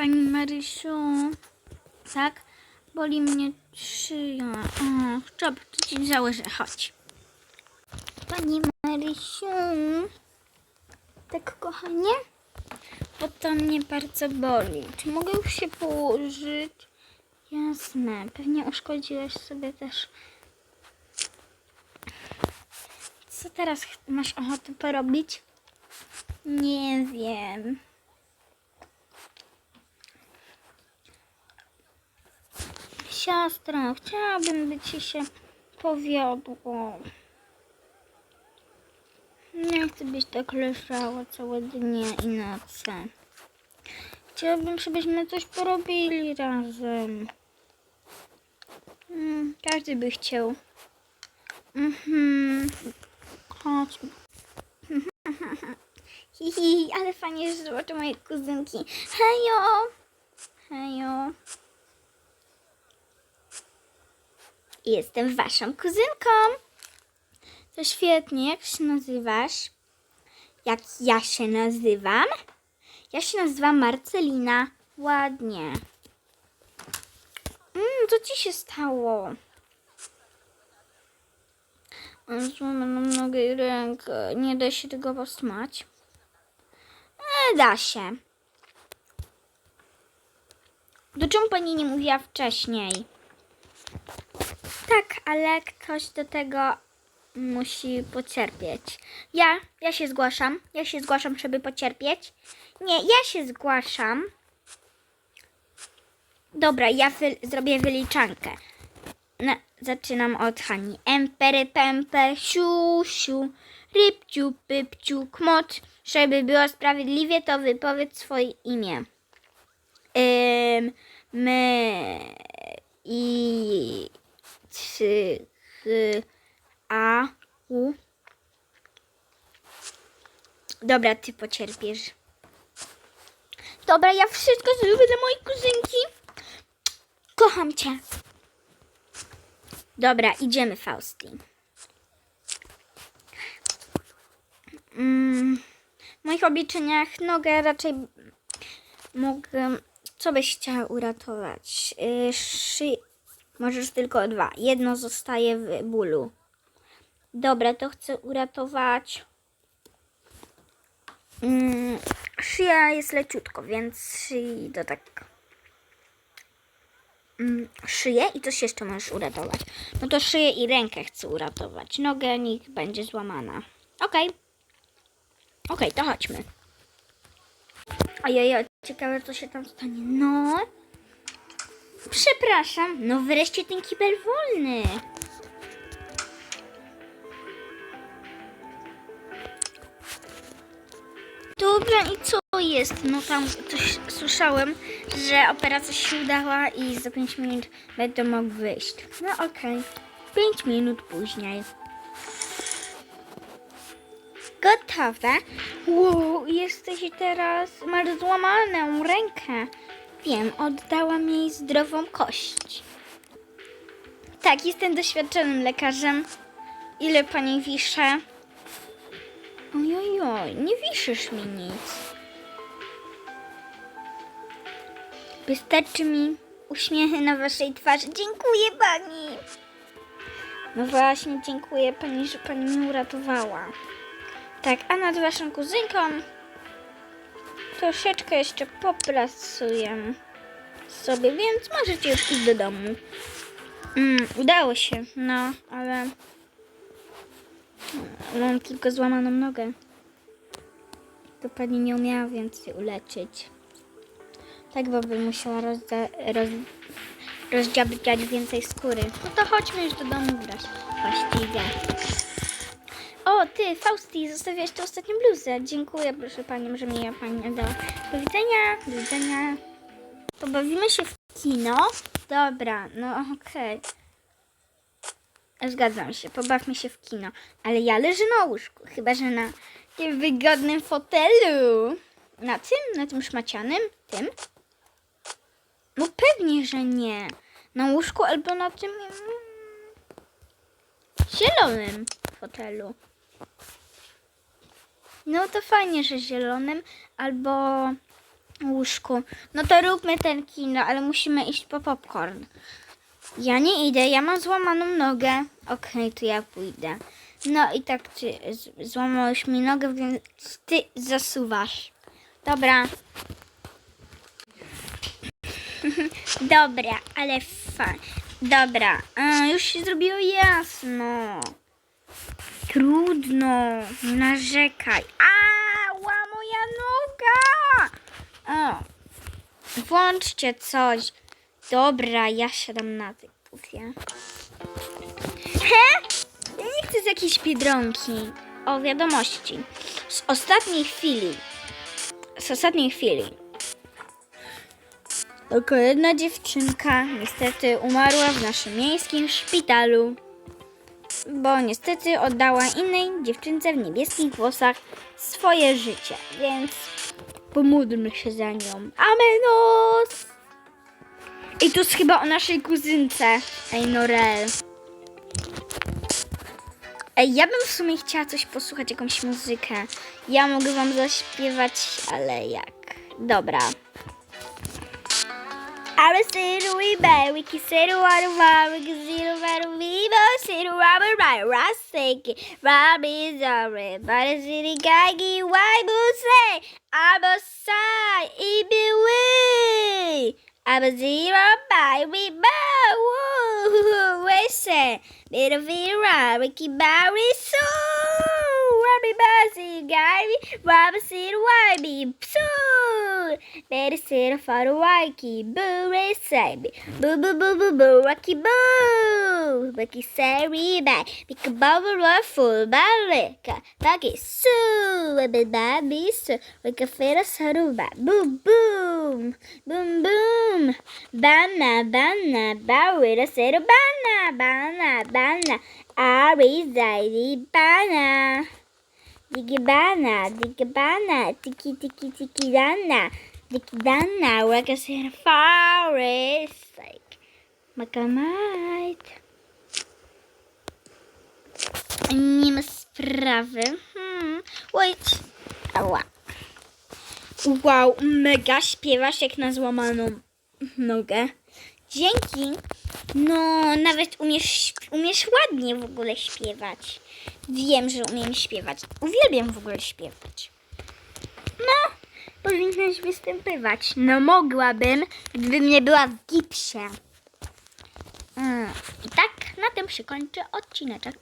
Pani Marysiu, tak? Boli mnie szyja. O, Czop, to ci założę, chodź. Pani Marysiu, tak kochanie? Bo to mnie bardzo boli. Czy mogę już się położyć? Jasne, pewnie uszkodziłeś sobie też. Co teraz masz ochotę porobić? Nie wiem. Siostro, chciałabym, by ci się powiodło. Nie chcę byś tak leżała całe dnie i noce. Chciałabym, żebyśmy coś porobili razem. Mm, każdy by chciał. Mhm. Chodźmy. Hihi, ale fajnie, że zobaczę moje kuzynki. Hejo! Hejo. Jestem waszą kuzynką. To świetnie. Jak się nazywasz? Jak ja się nazywam? Ja się nazywam Marcelina. Ładnie. Mm, co ci się stało? Złamaną nogę i rękę. Nie da się tego powstrzymać? E, da się. Do czemu pani nie mówiła wcześniej? Tak, ale ktoś do tego musi pocierpieć. Ja, ja się zgłaszam. Ja się zgłaszam, żeby pocierpieć. Nie, ja się zgłaszam. Dobra, ja wy, zrobię wyliczankę. No, zaczynam od Hani. Empery, pempe, siu, siu, rybciu, pypciu, kmot. Żeby było sprawiedliwie, to wypowiedz swoje imię. Ym, my, i, ch, a, u. Dobra, ty pocierpiesz. Dobra, ja wszystko zrobię dla mojej kuzynki. Kocham cię. Dobra, idziemy, Fausti. Mm, w moich obliczeniach nogę raczej mogę... Co byś chciała uratować? Yy, szy... Możesz tylko dwa. Jedno zostaje w bólu. Dobra, to chcę uratować... Mm, szyja jest leciutko, więc szyi to tak... Mm, szyję i coś jeszcze możesz uratować. No to szyję i rękę chcę uratować. Nogę niech będzie złamana. Okej. Okej, to chodźmy. Ojej, ciekawe co się tam stanie. No. Przepraszam. No wreszcie ten kibel wolny. Dobra, i co jest? No tam coś słyszałem, że operacja się udała i za 5 minut będę mógł wyjść. No okej. 5 minut później. Gotowe. Wow, jesteś teraz. Masz złamaną rękę. Wiem, oddałam jej zdrową kość. Tak, jestem doświadczonym lekarzem. Ile pani wiszę? Ojojoj, nie wiszysz mi nic. Wystarczy mi uśmiechy na waszej twarzy. Dziękuję pani. No właśnie, dziękuję pani, że pani mnie uratowała. Tak, a nad waszą kuzynką troszeczkę jeszcze popracuję sobie, więc możecie już iść do domu. Mm, udało się, no, ale mam tylko złamaną nogę. To pani nie umiała więcej uleczyć. Tak, bo by musiała roz, rozdziabiać więcej skóry. No to chodźmy już do domu wreszcie. Właściwie. O, ty, Fausti, zostawiasz tę ostatnią bluzę. Dziękuję, proszę panią, że mi ją pani dała. Do widzenia, do widzenia. Pobawimy się w kino? Dobra, no okej. Zgadzam się, pobawmy się w kino. Ale ja leżę na łóżku, chyba że na tym wygodnym fotelu. Na tym? Na tym szmacianym? Tym? No pewnie, że nie. Na łóżku albo na tym mm, zielonym fotelu. No to fajnie, że zielonym albo łóżku. No to róbmy ten kino, ale musimy iść po popcorn. Ja nie idę, ja mam złamaną nogę. Okej, to ja pójdę. No i tak ty złamałeś mi nogę, więc ty zasuwasz. Dobra. Dobra, ale fa. Dobra, a, już się zrobiło jasno. Trudno, narzekaj. Ała, moja noga! O, włączcie coś. Dobra, ja siadam na tej pufie. He? Nie chcę z jakiejś biedronki. O, wiadomości. Z ostatniej chwili. Z ostatniej chwili. Tylko jedna dziewczynka niestety umarła w naszym miejskim szpitalu. Bo niestety oddała innej dziewczynce w niebieskich włosach swoje życie. Więc pomódlmy się za nią. Amenos! I tu jest chyba o naszej kuzynce. Ej, Norel. Ej, ja bym w sumie chciała coś posłuchać, jakąś muzykę. Ja mogę wam zaśpiewać, ale jak? Dobra. Aracero e Berry, que cero arumar, que zero vero vivo, cero rubber by Rasek, Rabbi Zare, Baraziri Gagi, Wai Buse, Abasai, Ibiwi, Abazira by Riba, Woo, Wese, Little Vira, Ricky Barry, Sue assim, Garby, vamos ser o Arby. Deve ser fora o Ark, Boo recebe. Boo, boo, boo, boo, boo, aqui, boo. Aqui, série, vai. Pica, bobo, ruffle, baleca. Bague, su, baby. su. Wica, feira, saruba. Boom, boom. Boom, boom. Bana, bana, baueira, seru, bana, bana, bana. Arizai, bana. Digibana, digibana, tiki tiki tiki dana, tiki dana, like I said, forest, like Makamite. Nie ma sprawy. Hmm. Wait. Ała. Wow, mega śpiewasz jak na złamaną nogę. Dzięki. No, nawet umiesz, umiesz ładnie w ogóle śpiewać. Wiem, że umiem śpiewać. Uwielbiam w ogóle śpiewać. No, powinnaś występywać. No, mogłabym, gdybym nie była w gipsie. Mm. I tak na tym się kończy odcineczek.